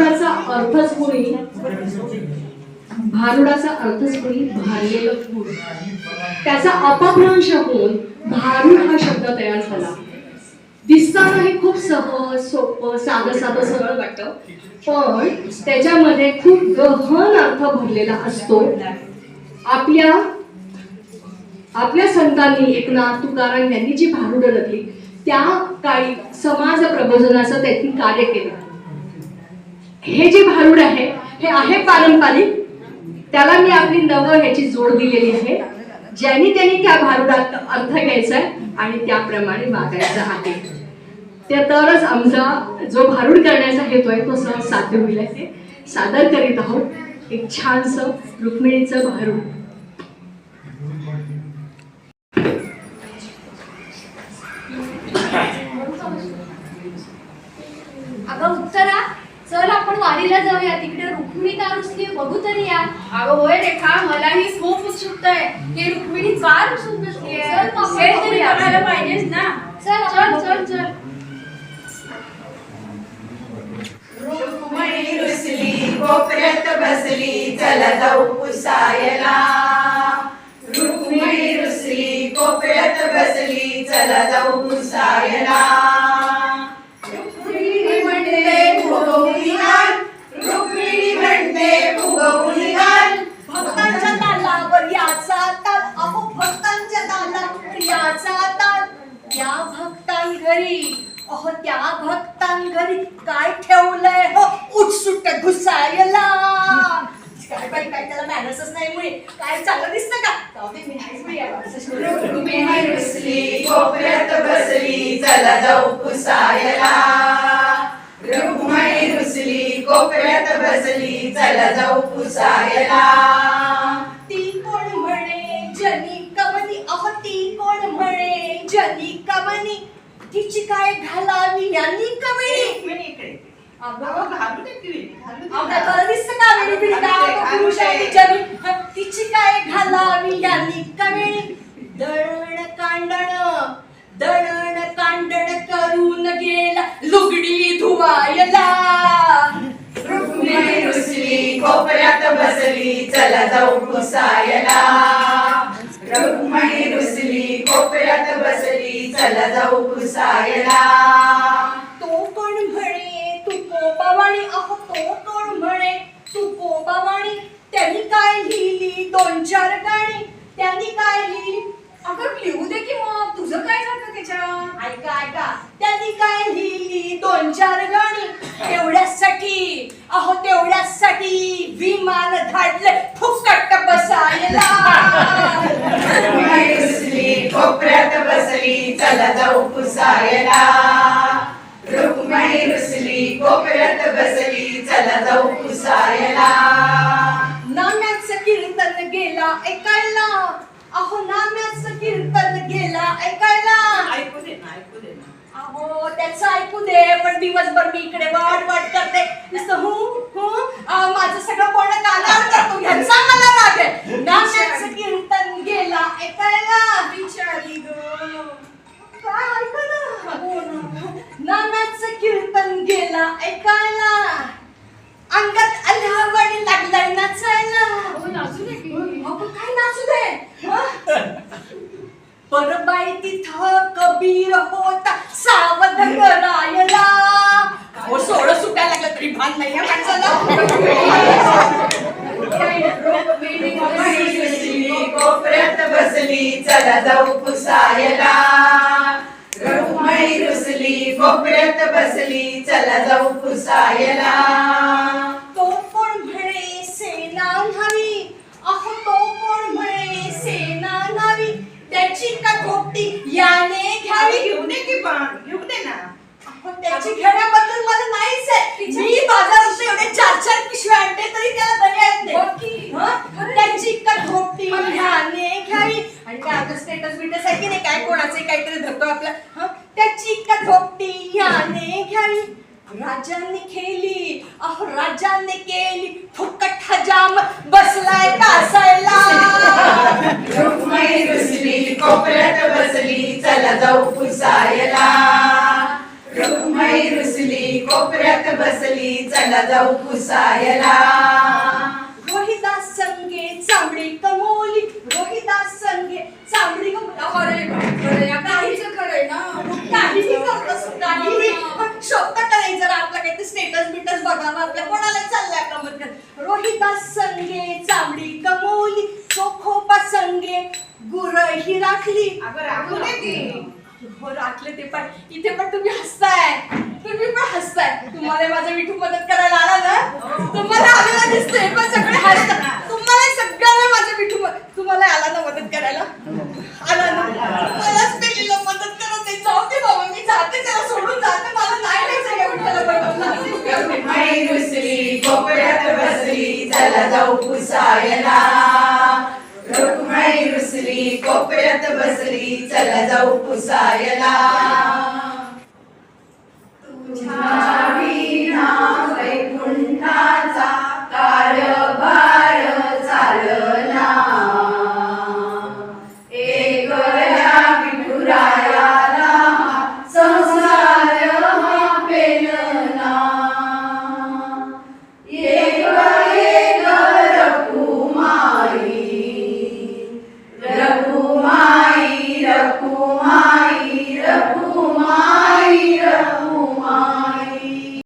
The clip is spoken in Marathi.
भारुडाचा अर्थच मुळी भारुडाचा अर्थच मुळी भारलेलं फूल. त्याचा अपभ्रंश होऊन भारूड हा शब्द तयार झाला. दिसताना हे खूप सहज सोपं साधं साधं सरळ वाटतं. पण त्याच्यामध्ये खूप गहन अर्थ भरलेला असतो. आपल्या आपल्या संतांनी एकनाथ तुकाराम यांनी जी भारुडं रचली त्या काळी समाज प्रबोधनाचं त्यांनी कार्य केलं. हे जे भारूड आहे हे आहे पारंपरिक. त्याला मी आपली नव ह्याची जोड दिलेली आहे. ज्यांनी त्यांनी त्या भारुडात अर्थ घ्यायचा आहे आणि त्याप्रमाणे वागायचं आहे. ते तरच आमचा जो भारूड करण्याचा हेतू आहे तो सहज साध्य होईल आहे सादर करीत आहोत. एक छानसं रुक्मिणीचं भारूड अगं उत्तरा चल आपण वारीला जाऊया. तिकडे रुक्मिणी का रुसली बघू तरी या. अगं होय रेखा मलाही खूप उत्सुकता आहे. की रुक्मिणी का रुसून बसलीये चल मग हे तरी बघूया. बघायला पाहिजेच ना. चल चल चल चल. रुक्मिणी रुसली कोपऱ्यात बसली चला जाऊ पुसायला रुक्मिणी रुसली कोपऱ्यात बसली चला जाऊ पुसायला भक्तांच्या तालावर याचा ताल त्या भक्तांघरी अहो त्या भक्तां घरी काय ठेवलंय? हो उठसुट घुसायला. काय बाई काय त्याला मॅनर्सच नाही मुळे. काय चांगलं दिसतं का? जाऊ दे, मी नाहीच बाई याला असं शिकवलं. रुक्मिणी रुसली कोपऱ्यात बसली चला जाऊ पुसायला. रुक्मिणी रुसली कोपऱ्यात बसली चला जाऊ पुसायला ती कोण म्हणे जनी कमनी अहो ती कोण म्हणे जनी कमनी तिची काय घालावी यांनी कमनी अगं घालू दे की, घालू दे. अहो, काय बरं दिसतं का वेळी बिळी का? अहो, पुरुष आहे ती जनी. हं, तिची काय घालावी यांनी कमनी दळण कांडण दळण कांडण करून गेला लुगडी धुवायला रुक्मिणी रुसली कोपऱ्यात बसली चला जाऊ पुसायला रुक्मिणी रुसली चला जाऊ पुसायला तो कोण म्हणे तू कोबावाणी अहो तो कोण म्हणे तू कोबावाणी. त्यांनी काय लिहिली? दोन चार गाणी. त्यांनी काय लिहिली? अगं लिहू दे की मग. तुझं काय जातं त्याच्यात? ऐका ऐका. त्यांनी काय लिहिली? दोन चार गाणी. तेवढ्यासाठी अहो तेवढ्यासाठी विमान बसली चला जाऊ पुसायला नाम्याचं कीर्तन गेला ऐकायला. अहो नाम्याचं कीर्तन गेला ऐकायला. ऐकू दे ना ऐकू दे ना. अहो त्याचं ऐकू दे पण दिवसभर मी इकडे वाट वाट करते. नुसतं हू हू अं, माझं सगळं बोलणं कानावर करतो ह्याचा मला राग आहे. नाम्याचं कीर्तन गेला ऐकायला. बिचारी ग. काय ऐका ना हो ना. नाम्याचं कीर्तन गेला ऐकायला अंगात अल्हावणी लागलाय नाचायला हो नाचू दे की अगं काय नाचू दे हं? काय तिथं कबीर होता सावध करायला हो सोळं सुटायला लागलं तरी भान नाही या माणसाला. कोपऱ्यात बसली चला जाऊ पुसायला रुक्मिणी रुसली कोपऱ्यात बसली चला जाऊ पुसायला तो कोण म्हणे सेना न्हावी अहो तो कोण म्हणे सेना न्हावी त्याची का खोटी याने घ्यावी घेऊ दे की पण घेऊ दे ना त्याची घेण्याबद्दल मला नाहीच आहे. मी बाजारात एवढे चार चार पिशव्या आणते तरी त्याला दया येते. हं? त्याची का खोटी ह्याने घ्यावी आणि काय आपलं स्टेटस बिटस आहे की नाही काय कोणाचे काहीतरी धरतो आपलं. हं? त्याची का खोटी ह्याने घ्यावी राजांनी खेळली अहो राजांनी केली. फुकट हजाम बसलाय तासायला रुक्मिणी रुसली कोपऱ्यात बसली चला जाऊ पुसायला. रुक्मिणी रुसली कोपऱ्यात बसली चला जाऊ पुसायला. रोहिदास संगे चांबडी कमोली रोहिदास संगे चांबडी कमोली. काहीच खरंय ना. काहीही करतोस काहीही पण शोभतं का नाही. जरा आपलं काही स्टेटस बिटस बघावं. आपल्या कोणाला चाललंय आपलं मत रोहिदास संगे चांबडी कमोली चोखोपा संगे गुरही राखली. अगं राखू दे की. हो राखले ते पण. इथे पण तुम्ही हसताय. तुम्ही पण हसताय. तुम्हाला माझा मिठू मदत करायला आला ना तुम्हाला आलेला दिसतोय. पण सगळे हसतात. तुम्हाला सगळ्यांना माझा मिठू तुम्हाला आला ना मदत करायला? आला ना? मलाच पेलीला मदत करत नाही. जाऊ दे बाबा मी जाते त्याला सोडून जाते. मला नाही जायचं या विठ्ठला रुक्मिणी रुसली कोपऱ्यात बसली चला जाऊ पुसायला. रुक्मिणी रुसली कोपऱ्यात बसली चला जाऊ पुसायला. वैकुंठाचा कार्य